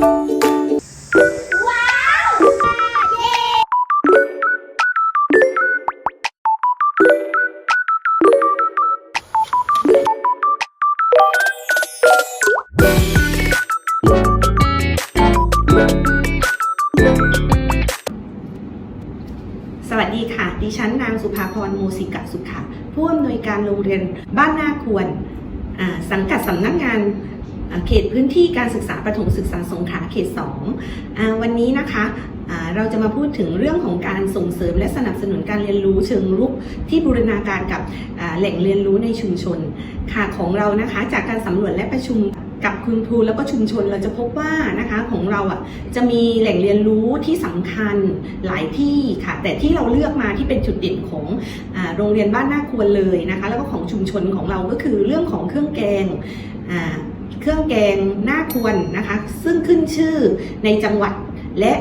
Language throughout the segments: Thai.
สวัสดีค่ะ ดิฉันนางสุภาพรโมสิกะสุขะผู้อำนวยการโรงเรียนบ้านนาควร สังกัดสำนักงาน เขตพื้นที่การศึกษาประถมศึกษาสงขลาเขต2อ่าวันนี้นะคะเราจะมาพูดถึงเรื่องของการส่งเสริมและสนับสนุนการเรียนรู้เชิงรุกที่บูรณาการกับแหล่งเรียนรู้ในชุมชนค่ะของเรานะคะจากการสำรวจและประชุมกับคุณครูแล้วก็ชุมชนเราจะพบว่านะคะของเราอะจะมีแหล่งเรียนรู้ที่สำคัญหลายที่ค่ะ แต่ที่เราเลือกมาที่เป็นจุดเด่นของอโรงเรียนบ้านนาควรเลยนะคะ แล้วก็ของชุมชนของเราก็คือเรื่องของเครื่องแกงอ่า เครื่องแกงหน่าควรนะคะ ซึ่งขึ้นชื่อในจังหวัดและ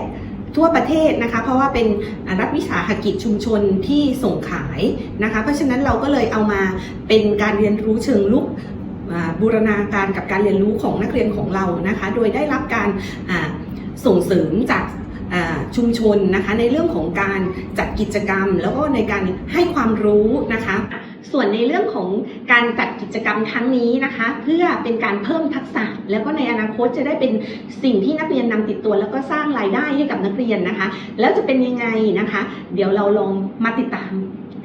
ทั่วประเทศนะคะ เพราะว่าเป็นรัฐวิสาหกิจชุมชนที่ส่งขายนะคะ เพราะฉะนั้นเราก็เลยเอามาเป็นการเรียนรู้เชิงลุกบูรณาการกับการเรียนรู้ของนักเรียนของเรานะคะ โดยได้รับการส่งเสริมจากชุมชนนะคะในเรื่องของการจัดกิจกรรม แล้วก็ในการให้ความรู้นะคะ ส่วนในเรื่องของการจัดกิจกรรมครั้งนี้นะคะ เพื่อเป็นการเพิ่มทักษะ แล้วก็ในอนาคตจะได้เป็นสิ่งที่นักเรียนนำติดตัว แล้วก็สร้างรายได้ให้กับนักเรียนนะคะ แล้วจะเป็นยังไงนะคะ เดี๋ยวเราลองมาติดตาม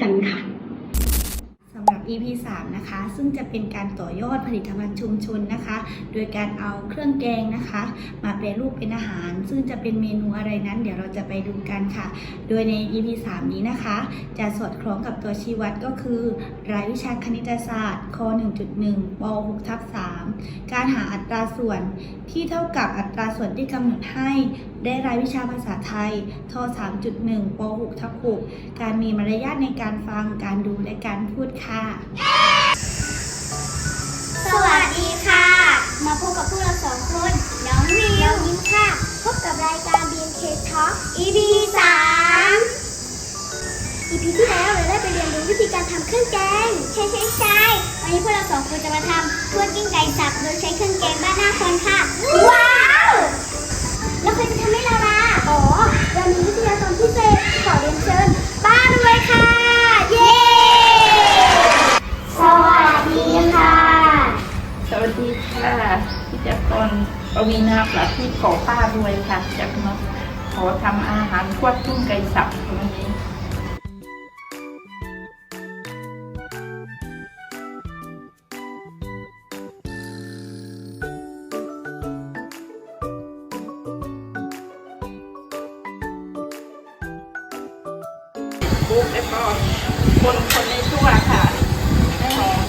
กันค่ะ EP 3 นะคะ ซึ่งจะเป็นการต่อยอดผลิตภัณฑ์ชุมชนนะคะ โดยการเอาเครื่องแกงนะคะ มาแปรรูปเป็นอาหาร ซึ่งจะเป็นเมนูอะไรนั้น เดี๋ยวเราจะไปดูกันค่ะ โดยใน EP 3 นี้นะคะ จะสอดคล้องกับตัวชี้วัดก็คือ รายวิชาคณิตศาสตร์ข้อ1.1ป6ทับ3การหาอัตราส่วนที่เท่ากับอัตราส่วนที่กำหนดให้ได้รายวิชาภาษาไทยท3.1ป6ทับ6การมีมารยาทในการฟัง การดู และการพูดค่ะสวัสดีค่ะ มาพบกับพวกเราสองคน น้องวิวน้องยิ้มค่ะ พบกับรายการ BNK Talk EP 3 EP ที่แล้วเราได้ไปเรียนรู้วิธีการทำเครื่องแกง ใช่ใช่ใช่วันนี้พวกเราสองคนจะมาทำคั่วกิ้งไก่สับโดยใช้เครื่องแกงบ้านหน้าคนค่ะ ว้าว แล้วใครจะทำ ขอป้าด้วยค่ะจะมาขอทำอาหารควบกุ้งไก่สับตรงนี้คลุกแล้วก็คนคนในทั่วค่ะให้หอม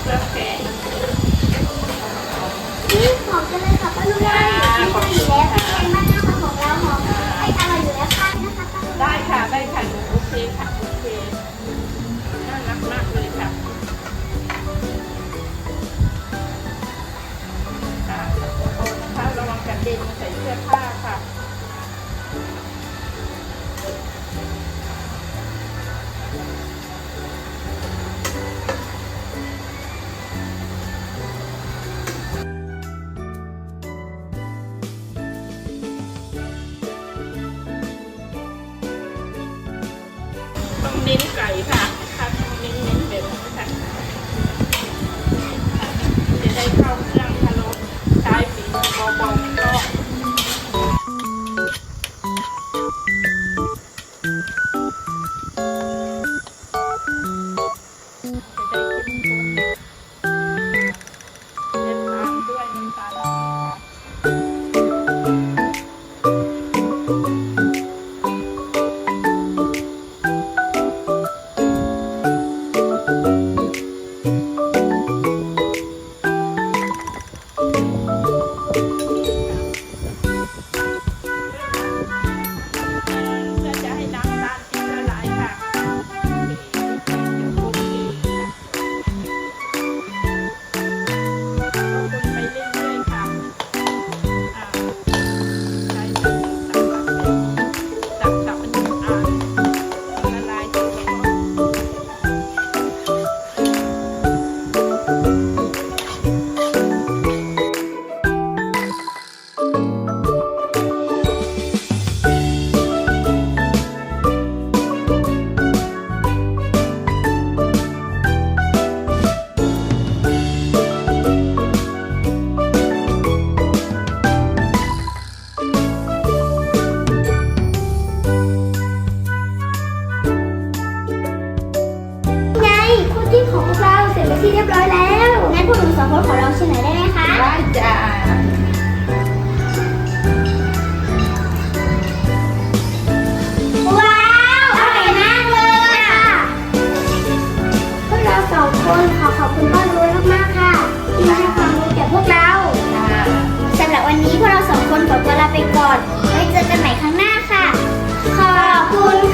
เน้นไก่ค่ะค่ะต้องเน้นเน้นแบบนี้ค่ะจะได้เข้าเครื่องพะโล้ใช้ฝีมือเบาๆก็จะได้เข้มข้นเล็ดตามด้วยน้ำตาล พวโพดขอลองชิมหนอได้ไหมคะ ได้จ้ะว้าวอร่อยมากเลยค่ะพวกเราสองคนขอขอบคุณพ่อรู้มากๆค่ะ ที่ให้ความรู้แก่พวกเราสำหรับวันนี้พวกเราสองคนขอตัวลาไปก่อนไว้เจอกันใหม่ครั้งหน้าค่ะ ขอบคุณ